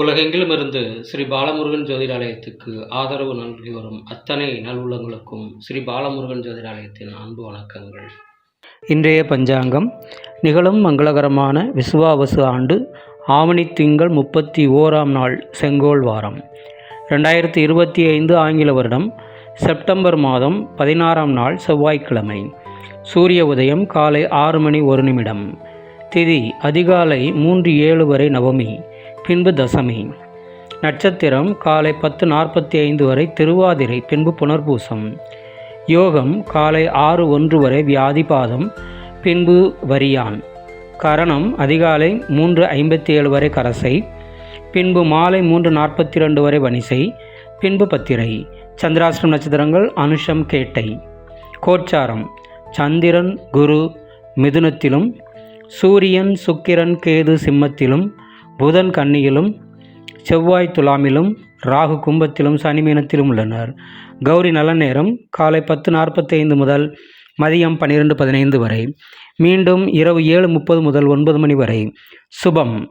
உலகெங்கிலும் இருந்து ஸ்ரீ பாலமுருகன் ஜோதிடாலயத்துக்கு ஆதரவு நல்கி வரும் அத்தனை நல்லுள்ளங்களுக்கும் ஸ்ரீ பாலமுருகன் ஜோதிடாலயத்தின் அன்பு வணக்கங்கள். இன்றைய பஞ்சாங்கம் நிகழும் மங்களகரமான விசுவாவசு ஆண்டு ஆவணி திங்கள் முப்பத்தி ஓராம் நாள் செங்கோல் வாரம். ரெண்டாயிரத்தி இருபத்தி ஐந்து ஆங்கில வருடம் செப்டம்பர் மாதம் பதினாறாம் நாள் செவ்வாய்க்கிழமை. சூரிய உதயம் காலை ஆறு மணி ஒரு நிமிடம். திதி அதிகாலை மூன்று ஏழு வரை நவமி. பின்பு தசமி. நட்சத்திரம் காலை பத்து நாற்பத்தி ஐந்து வரை திருவாதிரை பின்பு புனர்பூசம். யோகம் காலை ஆறு ஒன்று வரை வியாதிபாதம் பின்பு வரியான். கரணம் அதிகாலை மூன்று ஐம்பத்தி ஏழு வரை கரசை பின்பு மாலை மூன்று நாற்பத்தி ரெண்டு வரை வனிசை பின்பு பத்திரை. சந்திராஷ்டிரம் நட்சத்திரங்கள் அனுஷம் கேட்டை. கோச்சாரம் சந்திரன் குரு மிதுனத்திலும் சூரியன் சுக்கிரன் கேது சிம்மத்திலும் புதன் கன்னியிலும் செவ்வாய் துலாமிலும் ராகு கும்பத்திலும் சனி மீனத்திலும் உள்ளனர். கௌரி நல்ல நேரம் காலை பத்து நாற்பத்தைந்து முதல் மதியம் பன்னிரெண்டு பதினைந்து வரை. மீண்டும் இரவு ஏழு முப்பது முதல் ஒன்பது மணி வரை. சுபம்.